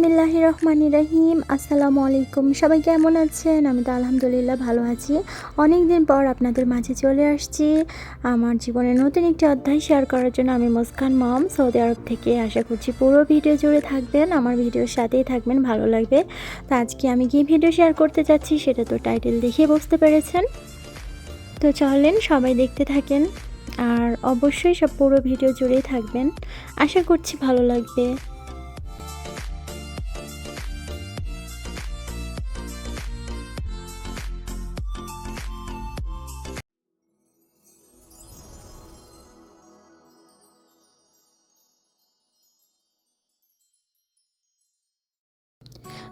বিসমিল্লাহ রহমান রাহিম আসসালামু আলাইকুম সবাই কেমন আছেন? আমি তো আলহামদুলিল্লাহ ভালো আছি। অনেক দিন পর আপনাদের মাঝে চলে আসছি আমার জীবনের নতুন একটি অধ্যায় শেয়ার করার জন্য আমি মুস্কান মম, সৌদি আরব থেকে। আশা করছি পুরো ভিডিও জুড়ে থাকবেন, আমার ভিডিওর সাথেই থাকবেন, ভালো লাগবে। তো আজকে আমি কি ভিডিও শেয়ার করতে চাচ্ছি সেটা তো টাইটেল দেখে বুঝতে পেরেছেন। তো চলেন, সবাই দেখতে থাকেন। আর অবশ্যই সব পুরো ভিডিও জুড়েই থাকবেন। আশা করছি ভালো লাগবে।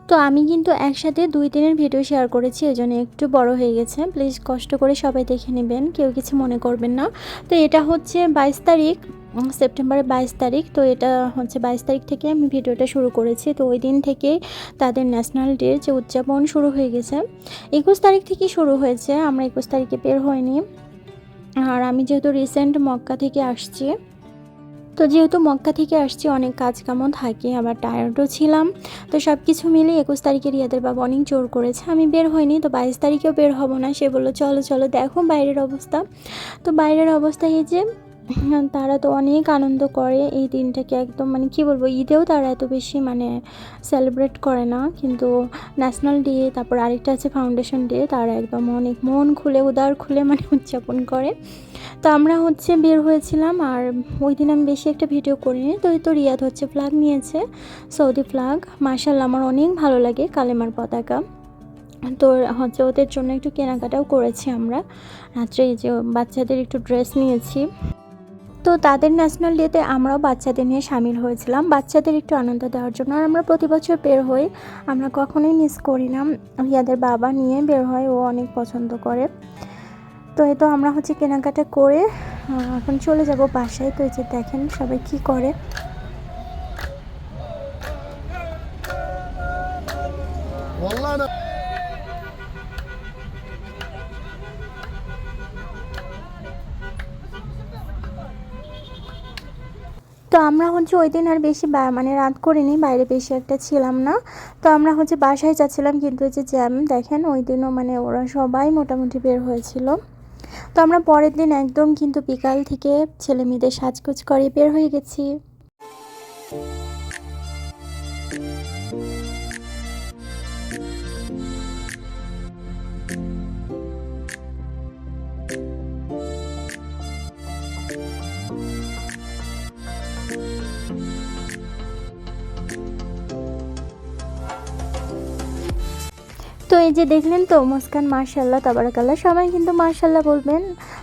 তো আমি কিন্তু একসাথে দুই দিনের ভিডিও শেয়ার করেছি, এই জন্য একটু বড় হয়ে গেছে। প্লিজ কষ্ট করে সবাই দেখে নেবেন, কেউ কিছু মনে করবেন না। তো এটা হচ্ছে বাইশ তারিখ সেপ্টেম্বরের বাইশ তারিখ। তো এটা হচ্ছে বাইশ তারিখ থেকে আমি ভিডিওটা শুরু করেছি। তো ওই দিন থেকে তাদের ন্যাশনাল ডে যে উদযাপন শুরু হয়ে গেছে। একুশ তারিখ থেকে শুরু হয়েছে, আমরা একুশ তারিখে বের হয়নি আর আমি যেহেতু রিসেন্ট মক্কা থেকে আসছি তো যেহেতু মক্কা থেকে আসছি, অনেক কাজ কামও থাকে, আবার টায়ার্ডও ছিলাম। তো সব কিছু মিলে একুশ তারিখে রিয়াদের বাবা অনেক জোর করেছে, আমি বের হইনি। তো বাইশ তারিখেও বের হব না, সে বলল, চলো চলো, দেখো বাইরের অবস্থা। তো বাইরের অবস্থা এই যে তারা তো অনেক আনন্দ করে, এই দিনটাকে একদম মানে কি বলব, ঈদেও তারা এত বেশি মানে সেলিব্রেট করে না, কিন্তু ন্যাশনাল ডে তারপর আরেকটা আছে ফাউন্ডেশন ডে তারা একদম অনেক মন খুলে, উদার খুলে মানে উদযাপন করে। তো আমরা হচ্ছে বের হয়েছিলাম আর ওই দিন আমি বেশি একটা ভিডিও করিনি। তো এই তো রিয়াদ হচ্ছে ফ্ল্যাগ নিয়েছে সৌদি ফ্ল্যাগ মার্শাল্লাহ আমার অনেক ভালো লাগে কালেমার পতাকা। তো হচ্ছে ওদের জন্য একটু কেনাকাটাও করেছি আমরা। রাত্রে এই যে বাচ্চাদের একটু ড্রেস নিয়েছি। তো তাদের ন্যাশনাল ডেতে আমরাও বাচ্চাদের নিয়ে সামিল হয়েছিলাম। বাচ্চাদের একটু আনন্দ দেওয়ার জন্য। আর আমরা প্রতি বছর বের হই। আমরা কখনোই মিস করি না। রিয়াদের বাবা নিয়ে বের হয়, ও অনেক পছন্দ করে। তো এই তো আমরা হচ্ছে কেনাকাটা করে এখন চলে যাব বাসায়। তো এই যে দেখেন সবাই কি করে। তো আমরা হচ্ছে ওই দিন আর বেশি মানে রাত করিনি, বাইরে বেশি একটা ছিলাম না। তো আমরা হচ্ছে বাসায় যাচ্ছিলাম, কিন্তু যে জ্যাম, দেখেন ওই দিনও মানে ওরা সবাই মোটামুটি বের হয়েছিল। তো আমরা পরের দিন একদম কিন্তু বিকাল থেকে ছেলে মেয়েদের সাজগোজ করে বের হয়ে গেছি। এই যে দেখলেন তো, মুস্কান মার্শাল্লাহ তাবারাকাল্লাহ, সবাই কিন্তু মার্শাল্লাহ বলবেন।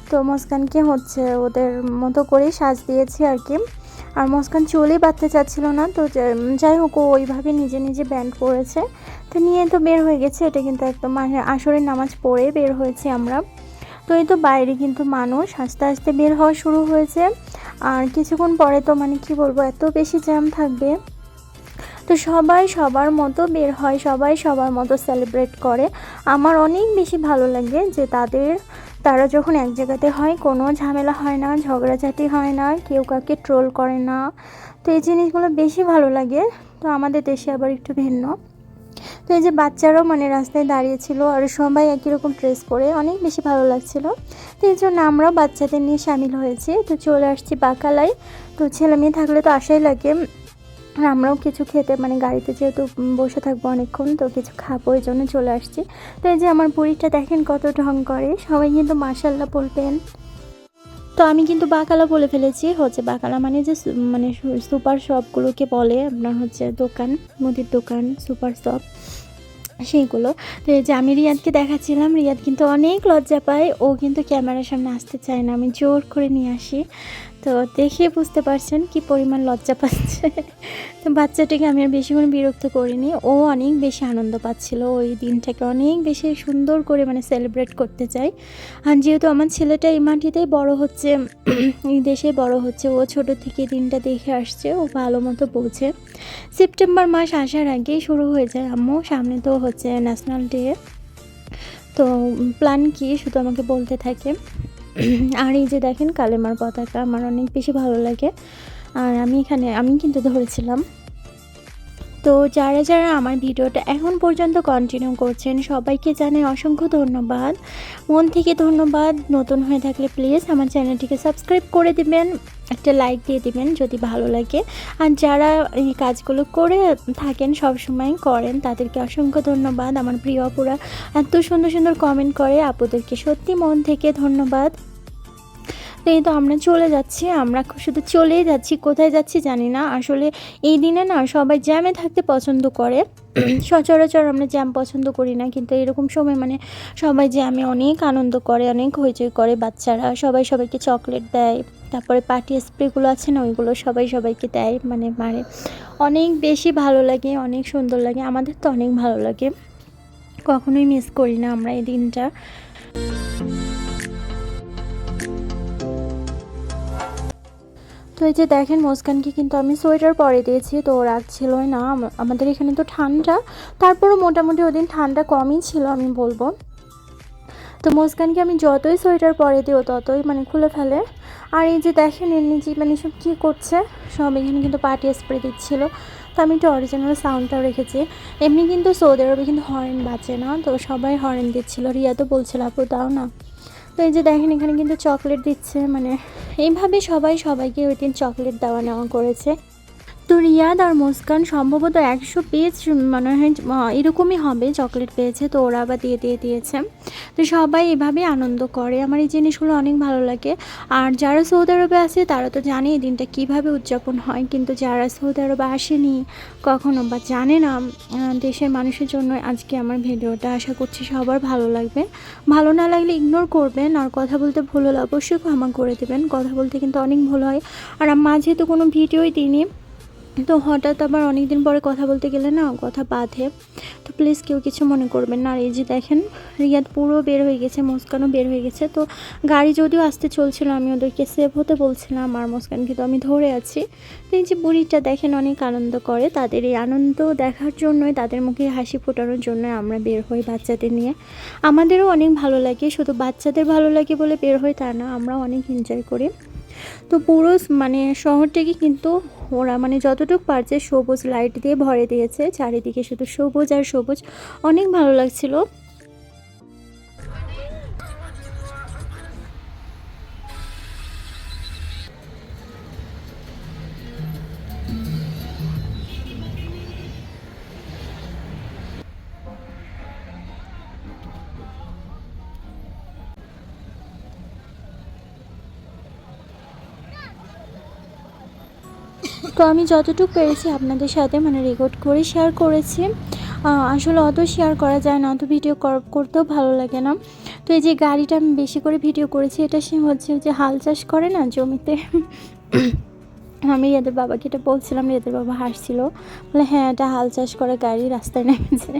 তো মুস্কানকে হচ্ছে ওদের মতো করে সাজ দিয়েছি আর কি। আর মুস্কান চুলই বাঁধতে চাচ্ছিল না, তো যাই হোক ওইভাবে নিজে নিজে ব্যান্ড পড়েছে তো নিয়ে তো বের হয়ে গেছে, এটা কিন্তু একদম আসরের নামাজ পড়ে বের হয়েছি আমরা। তো এই তো বাইরে কিন্তু মানুষ, আস্তে আস্তে বের হওয়া শুরু হয়েছে। আর কিছুক্ষণ পরে তো মানে কি বলব, এত বেশি জ্যাম থাকবে। তো সবাই সবার মতো বের হয়, সবাই সবার মতো সেলিব্রেট করে। আমার অনেক বেশি ভালো লাগে যে তাদের, তারা যখন এক জায়গাতে হয়, কোনো ঝামেলা হয় না, ঝগড়াঝাটি হয় না, কেউ কাউকে ট্রোল করে না। তো এই জিনিসগুলো বেশি ভালো লাগে। তো আমাদের দেশে আবার একটু ভিন্ন। তো এই যে বাচ্চারাও মানে রাস্তায় দাঁড়িয়েছিল আর সবাই একই রকম ড্রেস পরে, অনেক বেশি ভালো লাগছিল। তো এই জন্য আমরাও বাচ্চাদের নিয়ে সামিল হয়েছি। তো চলে আসছি বাকালায়। তো ছেলে মেয়ে থাকলে তো আশাই লাগে আর আমরাও কিছু খেতে মানে গাড়িতে যেহেতু বসে থাকব অনেকক্ষণ, তো কিছু খাব এই জন্য চলে আসছি। তো এই যে আমার বুড়িটা দেখেন কত ঢং করে, সবাই কিন্তু মার্শাল্লাহ বলবেন। তো আমি কিন্তু বাকালা বলে ফেলেছি, হচ্ছে বাকালা মানে যে মানে সুপার শপগুলোকে বলে আপনার হচ্ছে দোকান, মুদির দোকান, সুপার শপ, সেইগুলো। তো এই যে আমি রিয়াদকে দেখাচ্ছিলাম, রিয়াদ কিন্তু অনেক লজ্জা পায়, ও কিন্তু ক্যামেরার সামনে আসতে চায় না, আমি জোর করে নিয়ে আসি। তো দেখে বুঝতে পারছেন কি পরিমাণ লজ্জা পাচ্ছে। তো বাচ্চাটাকে আমি আর বেশিক্ষণ বিরক্ত করিনি। ও অনেক বেশি আনন্দ পাচ্ছিল। ওই দিনটাকে অনেক বেশি সুন্দর করে মানে সেলিব্রেট করতে চাই। আর যেহেতু আমার ছেলেটা এই মাটিতেই বড় হচ্ছে, এই দেশে বড় হচ্ছে, ও ছোট থেকে দিনটা দেখে আসছে, ও ভালো মতো বোঝে। সেপ্টেম্বর মাস আসার আগেই শুরু হয়ে যায়। আম্মু, সামনে তো হচ্ছে ন্যাশনাল ডে তো প্ল্যান কি? শুধু আমাকে বলতে থাকে। আর এই যে দেখেন কালেমার পতাকা আমার অনেক বেশি ভালো লাগে। আর আমি এখানে, আমি কিন্তু ধরেছিলাম তো যারা যারা আমার ভিডিওটা এখন পর্যন্ত কন্টিনিউ করছেন, সবাইকে জানাই অসংখ্য ধন্যবাদ। মন থেকে ধন্যবাদ। নতুন হয়ে থাকলে প্লিজ আমার চ্যানেলটিকে সাবস্ক্রাইব করে দিবেন, একটা লাইক দিয়ে দিবেন যদি ভালো লাগে। আর যারা এই কাজগুলো করে থাকেন সব সময় করেন, তাদেরকে অসংখ্য ধন্যবাদ। আমার প্রিয় অপুরা এত সুন্দর সুন্দর কমেন্ট করে, আপুদেরকে সত্যি মন থেকে ধন্যবাদ। এই তো আমরা চলে যাচ্ছি আমরা শুধু চলেই যাচ্ছি কোথায় যাচ্ছি জানি না। আসলে এই দিনে না সবাই জ্যামে থাকতে পছন্দ করে। সচরাচর আমরা জ্যাম পছন্দ করি না কিন্তু এরকম সময় মানে সবাই জ্যামে অনেক আনন্দ করে অনেক হইচই করে বাচ্চারা। সবাই সবাইকে চকলেট দেয় তারপরে পার্টি স্প্রেগুলো আছে না ওইগুলো সবাই সবাইকে দেয় মানে মারে। অনেক বেশি ভালো লাগে অনেক সুন্দর লাগে আমাদের তো অনেক ভালো লাগে। কখনোই মিস করি না আমরা এই দিনটা। তো এই যে দেখেন মুস্কানকে কিন্তু আমি সোয়েটার পরে দিয়েছি, তো রাখছিলই না আমাদের এখানে তো ঠান্ডা। তারপরও মোটামুটি ওদিন ঠান্ডা কমই ছিল, আমি বলব। তো মুস্কানকে আমি যতই সোয়েটার পরে দিও, ততই মানে খুলে ফেলে। আর এই যে দেখেন, এর নিচে মানে সব কী করছে, সব এখানে কিন্তু পার্টি স্প্রে দিচ্ছিল। তো আমি একটু অরিজিনাল সাউন্ডটাও রেখেছি। এমনি কিন্তু সৌদি আরবে কিন্তু হর্ন বাঁচে না, তো সবাই হর্ন দিচ্ছিল। রিয়া তো বলছিল, আপু, দাও না। তো এই যে দেখেন, এখানে কিন্তু চকলেট দিচ্ছে মানে এইভাবে সবাই সবাইকে ওই দিন চকলেট দেওয়া নেওয়া করেছে। তো রিয়াদ আর মুস্কান সম্ভবত একশো পেজ মনে হয় এরকমই হবে চকলেট পেয়েছে, তো ওরা আবার দিয়ে দিয়ে দিয়েছে। তো সবাই এভাবে আনন্দ করে। আমার এই জিনিসগুলো অনেক ভালো লাগে। আর যারা সৌদি আরবে আছে তারা তো জানে এই দিনটা কীভাবে উদযাপন হয়। কিন্তু যারা সৌদি আরবে আসেনি, কখনো বা জানে না দেশের মানুষের জন্য আজকে আমার ভিডিওটা, আশা করছি সবার ভালো লাগবে। ভালো না লাগলে ইগনোর করবেন। আর কথা বলতে ভুল হলে অবশ্যই ক্ষমা করে দেবেন। কথা বলতে কিন্তু অনেক ভুল হয়। আর মাঝে তো কোনো ভিডিওই দিইনি। তো হঠাৎ আবার অনেক দিন পরে কথা বলতে গেলে না কথা বাঁধে। তো প্লিজ কেউ কিছু মনে করবেন না। আর এই যে দেখেন, রিয়াদ পুরো বের হয়ে গেছে, মুস্কানও বের হয়ে গেছে। তো গাড়ি যদিও আসতে চলছিল, আমি ওদেরকে সেভ হতে বলছিলাম, আর মুস্কানকে তো আমি ধরে আছি। তো এই যে বুড়িটা দেখেন অনেক আনন্দ করে, তাদের এই আনন্দ দেখার জন্যই, তাদের মুখে হাসি ফোটানোর জন্য আমরা বের হই বাচ্চাদের নিয়ে। আমাদেরও অনেক ভালো লাগে, শুধু বাচ্চাদের ভালো লাগে বলে বের হই তা না আমরা অনেক এনজয় করি। তো পুরো মানে শহরটাকে কিন্তু ওরা মানে যতটুকু পারছে সবুজ লাইট দিয়ে ভরে দিয়েছে। চারিদিকে শুধু সবুজ আর সবুজ। অনেক ভালো লাগছিল। তো আমি যতটুকু পেরেছি আপনাদের সাথে মানে রেকর্ড করে শেয়ার করেছি। আসলে অত শেয়ার করা যায় না, অত ভিডিও কর- করতেও ভালো লাগে না। তো এই যে গাড়িটা আমি বেশি করে ভিডিও করেছি, এটা সে হচ্ছে যে হাল চাষ করে না জমিতে। আমি রিয়াদের বাবাকে এটা বলছিলাম রিয়াদের বাবা হাসছিল। বলে হ্যাঁ এটা হাল চাষ করে গাড়ি রাস্তায় নেমেছে।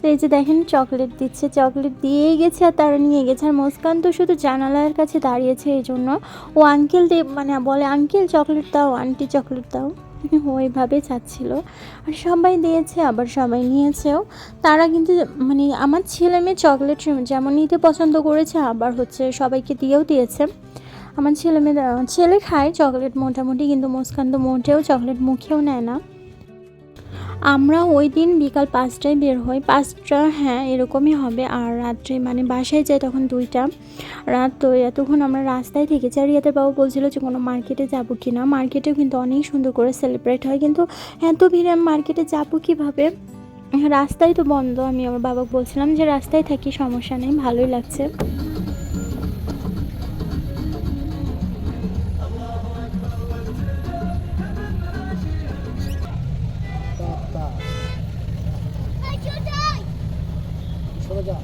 তো এই যে দেখেন, চকলেট দিচ্ছে, চকলেট দিয়েই গেছে আর তারা নিয়ে গেছে। আর মুস্কান তো শুধু জানালার কাছে দাঁড়িয়েছে এই জন্য ও আঙ্কেল দে মানে বলে আঙ্কেল চকলেট দাও আন্টি চকলেট দাও। ও এইভাবে চাচ্ছিল। আর সবাই দিয়েছে, আবার সবাই নিয়েছেও। তারা কিন্তু মানে আমার ছেলে মেয়ে চকলেট যেমন নিতে পছন্দ করেছে, আবার হচ্ছে সবাইকে দিয়েও দিয়েছে। আমার ছেলে মেয়ে ছেলে খায় চকলেট মোটামুটি, কিন্তু মুস্কান তো মোটেও চকলেট মুখেও নেয় না। আমরা ওই দিন বিকাল পাঁচটায় বের হই। পাঁচটা হ্যাঁ এরকমই হবে। আর রাত্রে মানে বাসায় যাই তখন দুইটা। রাত তো এতক্ষণ আমরা রাস্তায় থেকেছি আর ইয়াদের বাবু বলছিল যে কোনো মার্কেটে যাব কি না মার্কেটেও কিন্তু অনেক সুন্দর করে সেলিব্রেট হয়। কিন্তু এত ভিড়ে মার্কেটে যাব কীভাবে? রাস্তায় তো বন্ধ। আমি আমার বাবাকে বলছিলাম যে, রাস্তায় থাকি, সমস্যা নেই, ভালোই লাগছে। যা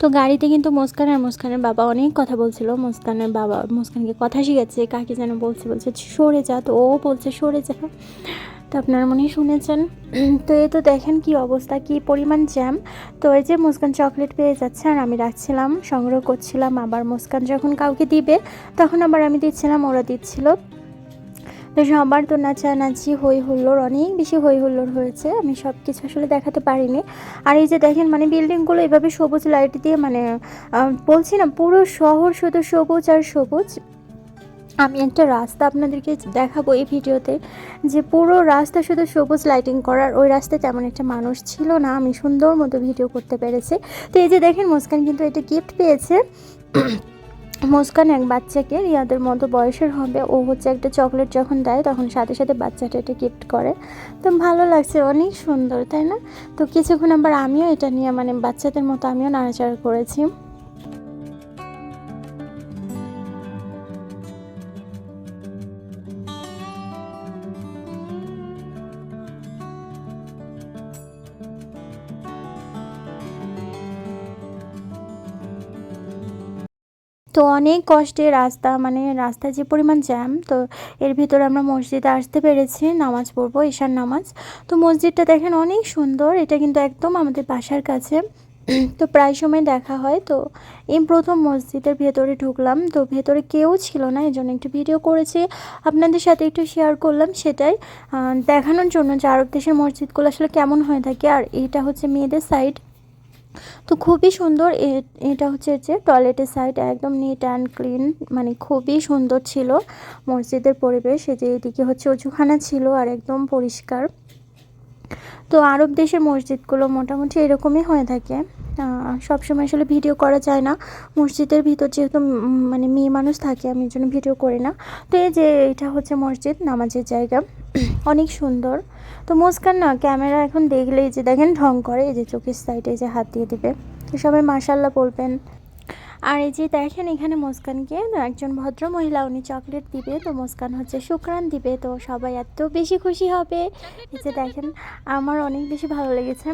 তো গাড়িতে কিন্তু মুস্কান আর মুস্কানের বাবা অনেক কথা বলছিল। মুস্কানের বাবা মুস্কানকে কথা শিখেছে কাকে যেন বলছে বলছে, সরে যা। তো ও বলছে, সরে যা। তো আপনারা মনে শুনেছেন। তো এই তো দেখেন কি অবস্থা, কি পরিমাণ জ্যাম তো এই যে মুস্কান চকলেট পেয়ে যাচ্ছে আর আমি রাখছিলাম, সংগ্রহ করছিলাম। আবার মুস্কান যখন কাউকে দিবে, তখন আবার আমি দিচ্ছিলাম, ওরা দিচ্ছিল। তো সবার তো নাচানাচি হই হুল্লোড় অনেক বেশি হই হুল্লোড় হয়েছে। আমি সব কিছু আসলে দেখাতে পারিনি। আর এই যে দেখেন মানে বিল্ডিংগুলো এভাবে সবুজ লাইট দিয়ে মানে বলছি না, পুরো শহর শুধু সবুজ আর সবুজ। আমি একটা রাস্তা আপনাদেরকে দেখাবো এই ভিডিওতে, যে পুরো রাস্তা শুধু সবুজ লাইটিং করার ওই রাস্তায় তেমন একটা মানুষ ছিল না। আমি সুন্দর মতো ভিডিও করতে পেরেছি। তো এই যে দেখেন, মুস্কান কিন্তু এটা গিফট পেয়েছে। মুস্কান এক বাচ্চাকে রিয়াদের মতো বয়সের হবে। ও হচ্ছে একটা চকলেট যখন দেয়, তখন সাথে সাথে বাচ্চাটা এটা গিফট করে। তো ভালো লাগছে, অনেক সুন্দর, তাই না? তো কিছুক্ষণ আবার আমিও এটা নিয়ে মানে বাচ্চাদের মতো আমিও নাড়াচাড়া করেছি। তো অনেক কষ্টে রাস্তা মানে রাস্তায় যে পরিমাণ জ্যাম, তো এর ভিতরে আমরা মসজিদে আসতে পেরেছি, নামাজ পড়ব, ঈশার নামাজ। তো মসজিদটা দেখেন অনেক সুন্দর, এটা কিন্তু একদম আমাদের বাসার কাছে। তো প্রায় সময় দেখা হয়, তো এই প্রথম মসজিদের ভেতরে ঢুকলাম, তো ভেতরে কেউ ছিল না এই জন্য একটু ভিডিও করেছি, আপনাদের সাথে একটু শেয়ার করলাম সেটাই। দেখানোর জন্য যে আরব দেশের মসজিদগুলো আসলে কেমন হয়ে থাকে, আর এটা হচ্ছে মেয়েদের সাইড তো খুবই সুন্দর এটা হচ্ছে যে টয়লেটের সাইড একদম নিট অ্যান্ড ক্লিন মানে খুবই সুন্দর ছিল মসজিদের পরিবেশ। এই যে এদিকে হচ্ছে উঁচুখানা ছিল আর একদম পরিষ্কার। তো আরব দেশের মসজিদগুলো মোটামুটি এরকমই হয়ে থাকে। সবসময় আসলে ভিডিও করা যায় না। মসজিদের ভিতর যেহেতু মানে মেয়ে মানুষ থাকে, আমি জন্য ভিডিও করি না। তো এই যে এটা হচ্ছে মসজিদ, নামাজের জায়গা। অনেক সুন্দর। তো মুস্কান না ক্যামেরা এখন দেখলেই যে দেখেন ঢং করে এই যে চোখের সাইডে যে হাত দিয়ে দেবে। তো সবাই মাশাল্লাহ বলবেন। আর এই যে দেখেন এখানে মুস্কানকে একজন ভদ্র মহিলা উনি চকলেট দিবে তো মুস্কান হচ্ছে শুক্রান দিবে তো সবাই এত বেশি খুশি হবে। এই যে দেখেন আমার অনেক বেশি ভালো লেগেছে।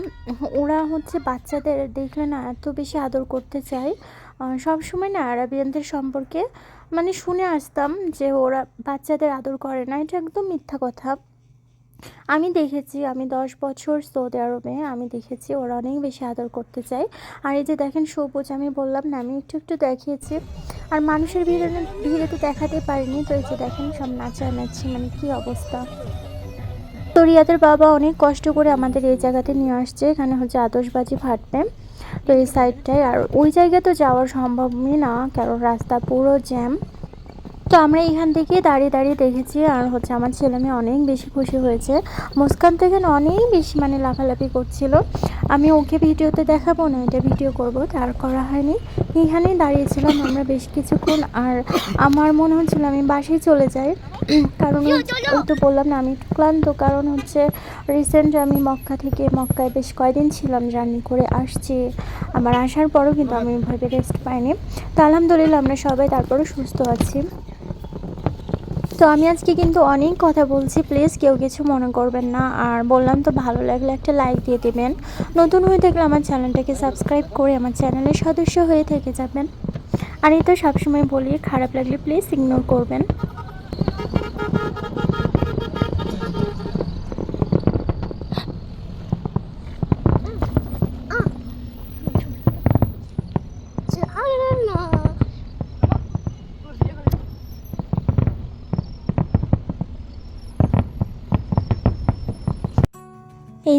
ওরা হচ্ছে বাচ্চাদের দেখলে না এত বেশি আদর করতে চায়। আহ, সব সময় না আরাবিয়ানদের সম্পর্কে মানে শুনে আসতাম যে ওরা বাচ্চাদের আদর করে না এটা একদম মিথ্যা কথা। আমি দেখেছি, আমি দশ বছর সৌদি আরবে, আমি দেখেছি ওরা অনেক বেশি আদর করতে চায়। আর এই যে দেখেন সবুজ, আমি বললাম না, আমি একটু একটু দেখিয়েছি। আর মানুষের ভিড়ে ভিড়ে তো দেখাতে পারিনি। তো এই যে দেখেন, সব নাচানাচি মানে কি অবস্থা। তো রিয়াদের বাবা অনেক কষ্ট করে আমাদের এই জায়গাতে নিয়ে আসছে। এখানে হচ্ছে আতশবাজি ফাটবে, তো এই সাইডটায় আর ওই জায়গায় তো যাওয়া সম্ভবই না, কারণ রাস্তা পুরো জ্যাম তো আমরা এখান থেকে দাঁড়িয়ে দাঁড়িয়ে দেখেছি আর হচ্ছে আমার ছেলে মেয়ে অনেক বেশি খুশি হয়েছে। মুস্কান তো এখানে অনেক বেশি মানে লাফালাফি করছিল। আমি ওকে ভিডিওতে দেখাবো না এটা ভিডিও করব তার করা হয়নি। এখানেই দাঁড়িয়েছিলাম আমরা বেশ কিছুক্ষণ আর আমার মনে হচ্ছিল আমি বাসায় চলে যাই। কারণ ওই- ওই তো বললাম না আমি একটু ক্লান্ত কারণ হচ্ছে রিসেন্ট আমি মক্কা থেকে মক্কায় বেশ কয়দিন ছিলাম জার্নি করে আসছি। আমার আসার পরও কিন্তু আমি ওইভাবে রেস্ট পাইনি। তো আলহামদুলিল্লাহ আমরা সবাই তারপরও সুস্থ আছি। তো আমি আজকে কিন্তু অনেক কথা বলছি প্লিজ কেউ কিছু মনে করবেন না। আর বললাম তো ভালো লাগলে একটা লাইক দিয়ে দেবেন। নতুন হয়ে থাকলে আমার চ্যানেলটাকে সাবস্ক্রাইব করে আমার চ্যানেলের সদস্য হয়ে থেকে যাবেন। আর এই তো সবসময় বলি, খারাপ লাগলে প্লিজ ইগনোর করবেন।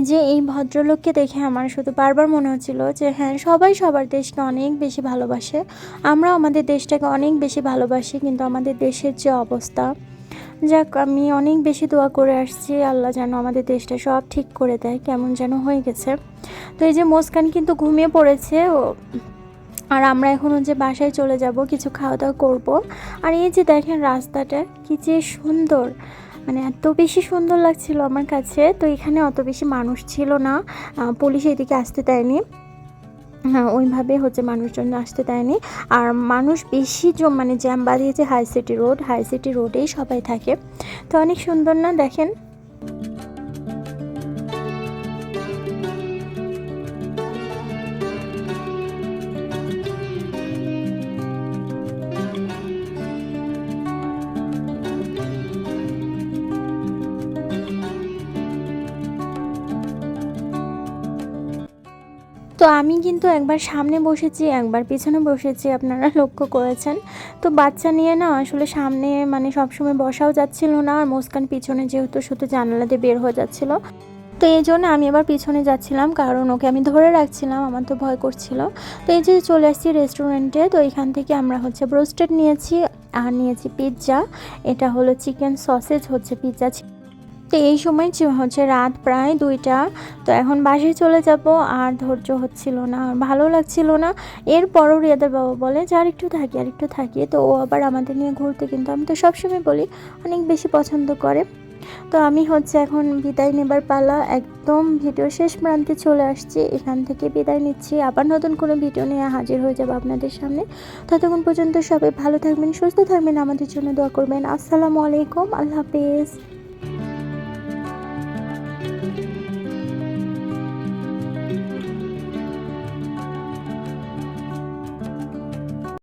যে এই ভদ্রলোককে দেখে আমার শুধু বারবার মনে হচ্ছিল যে হ্যাঁ সবাই সবার দেশকে অনেক বেশি ভালোবাসে। আমরা আমাদের দেশটাকে অনেক বেশি ভালোবাসি, কিন্তু আমাদের দেশের যে অবস্থা, যাক, আমি অনেক বেশি দোয়া করে আসছি, আল্লাহ যেন আমাদের দেশটা সব ঠিক করে দেয়, কেমন যেন হয়ে গেছে। তো এই যে মুস্কান কিন্তু ঘুমিয়ে পড়েছে, ও, আর আমরা এখনও যে বাসায় চলে যাব, কিছু খাওয়া দাওয়া করব। আর এই যে দেখেন রাস্তাটা, কী যে সুন্দর। মানে এত বেশি সুন্দর লাগছিল আমার কাছে। তো এখানে অত বেশি মানুষ ছিল না। পুলিশ এদিকে আসতে দেয়নি। ওইভাবে হচ্ছে মানুষজন আসতে দেয়নি। আর মানুষ বেশি জম মানে জ্যাম বাড়িয়েছে high city road. High city রোডেই সবাই থাকে। তো অনেক সুন্দর না দেখেন? তো আমি কিন্তু একবার সামনে বসেছি, একবার পিছনে বসেছি, আপনারা লক্ষ্য করেছেন। তো বাচ্চা নিয়ে না আসলে সামনে মানে সবসময় বসাও যাচ্ছিল না, আর মুস্কান পিছনে যেহেতু শুধু জানালা দিয়ে বের হয়ে যাচ্ছিল। তো এই জন্য আমি আবার পিছনে যাচ্ছিলাম, কারণ ওকে আমি ধরে রাখছিলাম, আমার তো ভয় করছিল। তো এই যে চলে আসছি রেস্টুরেন্টে, তো এখান থেকে আমরা হচ্ছে ব্রোস্টেড নিয়েছি, আর নিয়েছি পিৎজা। এটা হলো চিকেন সসেজ, হচ্ছে পিৎজা তো এই সময় হচ্ছে রাত প্রায় দুইটা। তো এখন বাসায় চলে যাব, আর ধৈর্য হচ্ছিল না, আর ভালো লাগছিল না। এরপরও রিয়াদের বাবা বলে, যে আর একটু থাকি, আর একটু থাকি। তো ও আবার আমাদের নিয়ে ঘুরতে, কিন্তু আমি তো সবসময় বলি, অনেক বেশি পছন্দ করে। তো আমি হচ্ছে এখন বিদায় নেবার পালা, একদম ভিডিও শেষ প্রান্তে চলে আসছি। এখান থেকে বিদায় নিচ্ছি। আবার নতুন কোনো ভিডিও নিয়ে হাজির হয়ে যাব আপনাদের সামনে। ততক্ষণ পর্যন্ত সবাই ভালো থাকবেন, সুস্থ থাকবেন, আমাদের জন্য দোয়া করবেন। আসসালামু আলাইকুম, আল্লাহ হাফেজ।